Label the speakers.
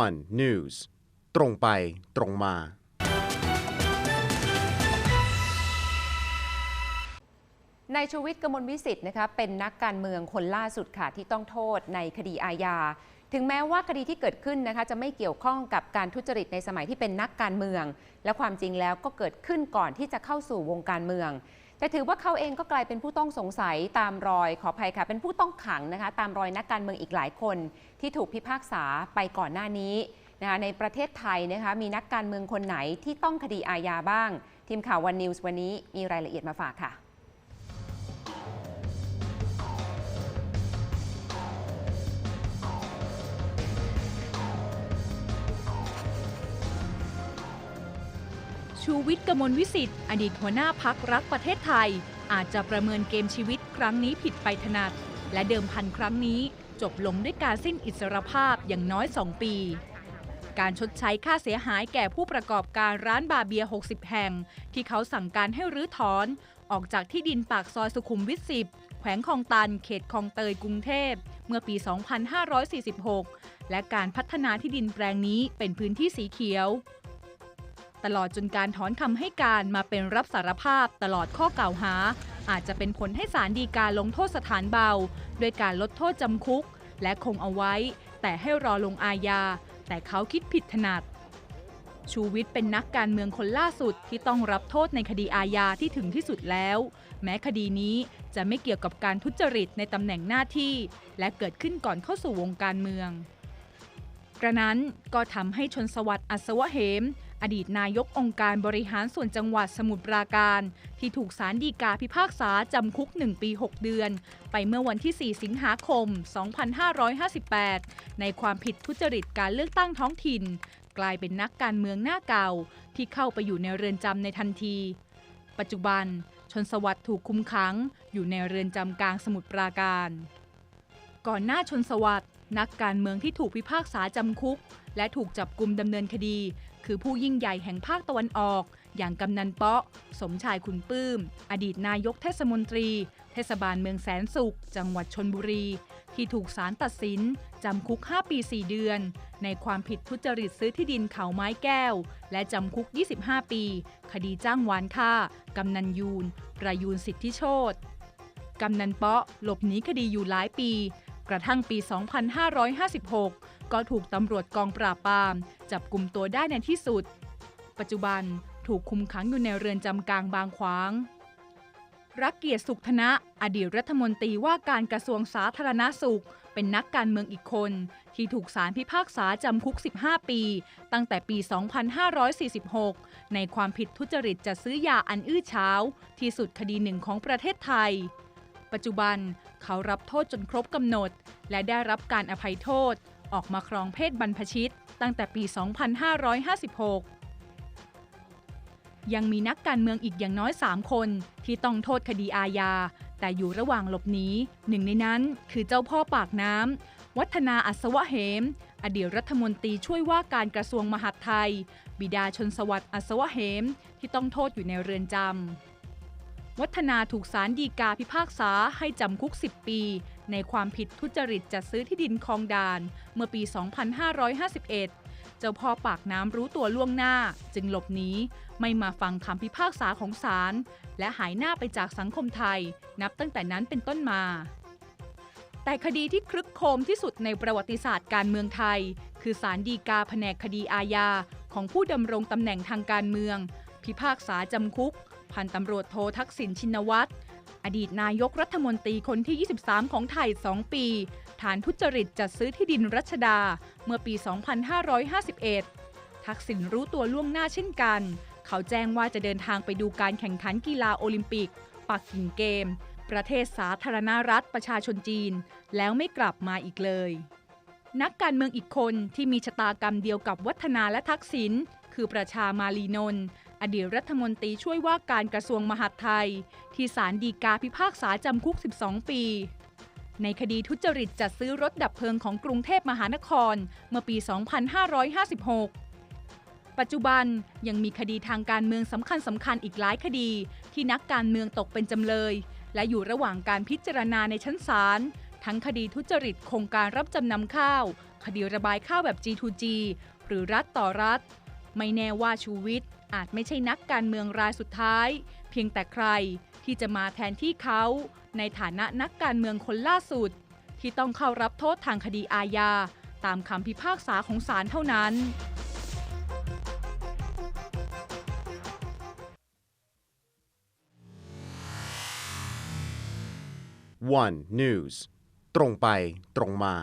Speaker 1: one news ตรงไปตรงมา
Speaker 2: นายชูวิทย์กมลวิสิทธ์นะคะเป็นนักการเมืองคนล่าสุดค่ะที่ต้องโทษในคดีอาญา ถึงแม้ว่าคดีที่เกิดขึ้นนะคะจะไม่เกี่ยวข้องกับการทุจริตในสมัยที่เป็นนักการเมือง และความจริงแล้วก็เกิดขึ้นก่อนที่จะเข้าสู่วงการเมือง แต่ถือว่าเขาเองก็กลายเป็นผู้ต้องสงสัยตามรอยขออภัยค่ะ เป็นผู้ต้องขังนะคะ ตามรอยนักการเมืองอีกหลายคน ที่ถูกพิพากษาไปก่อนหน้านี้นะคะในประเทศไทยนะคะมีนักการเมืองคนไหนที่ต้องคดีอาญาบ้าง ทีมข่าววันนิวส์วันนี้มีรายละเอียดมาฝากค่ะ
Speaker 3: ชูวิทย์กมลวิสิทธิ์อดีตหัวหน้าพักรักประเทศไทย อาจจะประเมินเกมชีวิตครั้งนี้ผิดไปถนัด และเดิมพันครั้งนี้จบลงด้วยการสิ้นอิสรภาพอย่างน้อย 2 ปี การชดใช้ค่าเสียหายแก่ผู้ประกอบการร้านบาเบีย 60 แห่ง ที่เขาสั่งการให้รื้อถอน ออกจากที่ดินปากซอยสุขุมวิท 10 แขวงคลองตัน เขตคลองเตยกรุงเทพ เมื่อปี 2546 และการพัฒนาที่ดินแปลงนี้เป็นพื้นที่สีเขียว ตลอดจนการถอนคำให้การมาเป็นรับสารภาพตลอดข้อกล่าวหา อาจจะเป็นผลให้ศาลฎีกาลงโทษสถานเบา ด้วยการลดโทษจำคุก และคงเอาไว้ แต่ให้รอลงอาญา แต่เขาคิดผิดถนัด ชูวิทย์เป็นนักการเมืองคนล่าสุดที่ต้องรับโทษในคดีอาญาที่ถึงที่สุดแล้ว แม้คดีนี้จะไม่เกี่ยวกับการทุจริตในตำแหน่งหน้าที่ และเกิดขึ้นก่อนเข้าสู่วงการเมืองกระนั้นก็ทำให้ชนสวัสดิ์อัศวะเหม อดีตนายกองค์การบริหารส่วนจังหวัดสมุทรปราการ ที่ถูกศาลฎีกาพิพากษาจำคุก 1 ปี 6 เดือน ไปเมื่อวันที่ 4 สิงหาคม 2558 ในความผิดทุจริตการเลือกตั้งท้องถิ่น กลายเป็นนักการเมืองหน้าเก่า ที่เข้าไปอยู่ในเรือนจำในทันที ปัจจุบัน ชนสวัสดิ์ถูกคุมขัง อยู่ในเรือนจำกลางสมุทรปราการ ก่อนหน้าชนสวัสดิ์นักการเมืองที่ถูกพิพากษาจำคุก และถูกจับกลุ่มดำเนินคดี คือผู้ยิ่งใหญ่แห่งภาคตะวันออก อย่างกำนันเปาะ สมชายคุณปื้ม อดีตนายกเทศมนตรี เทศบาลเมืองแสนสุข จังหวัดชนบุรี ที่ถูกศาลตัดสิน จำคุก 5 ปี 4 เดือน ในความผิดทุจริตซื้อที่ดินเขาไม้แก้ว และจำคุก 25 ปี คดีจ้างวานฆ่ากำนันยูน ประยูนสิทธิโชตกำนันเปาะหลบหนีคดีอยู่หลายปี กระทั่งปี 2556 ก็ถูกตำรวจกองปราบปราม จับกลุ่มตัวได้ในที่สุด ปัจจุบันถูกคุมขังอยู่ในเรือนจำกลางบางขวาง รักเกียรติสุขธนะ อดีตรัฐมนตรีว่าการกระทรวงสาธารณาสุข เป็นนักการเมืองอีกคน ที่ถูกศาลพิพากษาจำคุก 15 ปี ตั้งแต่ปี 2546 ในความผิดทุจริตจัดซื้อยาอันอื้อเช้า ที่สุดคดีหนึ่งของประเทศไทย ปัจจุบันเขารับโทษจนครบกำหนด และได้รับการอภัยโทษ ออกมาครองเพศบรรพชิต ตั้งแต่ปี 2556 ยังมีนักการเมืองอีกอย่างน้อย 3 คนที่ต้องโทษคดีอาญา แต่อยู่ระหว่างหลบหนีหนึ่งในนั้นคือเจ้าพ่อปากน้ำวัฒนาอัศวะเหม อดีตรัฐมนตรีช่วยว่าการกระทรวงมหาดไทย บิดาชนสวัสดิ์อัศวะเหม ที่ต้องโทษอยู่ในเรือนจำ วัฒนาถูกศาลฎีกาพิพากษาให้จำคุก 10 ปี ในความผิดทุจริตจัดซื้อที่ดินคลองดาน เมื่อปี 2551 เจ้าพ่อปากน้ำรู้ตัวล่วงหน้า จึงหลบหนีไม่มาฟังคำพิพากษาของศาลและหายหน้าไปจากสังคมไทย นับตั้งแต่นั้นเป็นต้นมาแต่คดีที่คลึกโครมที่สุดในประวัติศาสตร์การเมืองไทย คือศาลฎีกาแผนกคดีอาญาของผู้ดำรงตำแหน่งทางการเมือง พิพากษาจำคุก พันตำรวจโททักษิณชินวัตรอดีตนายกรัฐมนตรีคนที่ 23 ของไทย 2 ปี ฐานทุจริตจัดซื้อที่ดินรัชดาเมื่อปี 2551 ทักษิณรู้ตัวล่วงหน้าเช่นกัน เขาแจ้งว่าจะเดินทางไปดูการแข่งขันกีฬาโอลิมปิก ปักกิ่งเกม ประเทศสาธารณรัฐประชาชนจีน แล้วไม่กลับมาอีกเลย นักการเมืองอีกคนที่มีชะตากรรมเดียวกับวัฒนาและทักษิณคือประชามาลีนนท์ อดีตรัฐมนตรีช่วยว่าการกระทรวงมหาดไทย ที่ศาลฎีกาพิพากษาจำคุก 12 ปี ในคดีทุจริตจัดซื้อรถดับเพลิงของกรุงเทพมหานครเมื่อปี 2556 ปัจจุบันยังมีคดีทางการเมืองสำคัญสำคัญอีกหลายคดี ที่นักการเมืองตกเป็นจำเลย และอยู่ระหว่างการพิจารณาในชั้นศาลทั้งคดีทุจริตโครงการรับจำนำข้าว คดีระบายข้าวแบบ G2G หรือรัฐต่อรัฐ ไม่แน่ว่าชูวิทย์ อาจไม่ใช่นักการเมืองรายสุดท้าย เพียงแต่ใครที่จะมาแทนที่เขา ในฐานะนักการเมืองคนล่าสุด ที่ต้องเข้ารับโทษทางคดีอาญาตามคำพิพากษาของศาลเท่านั้น
Speaker 1: 1 News ตรงไปตรงมา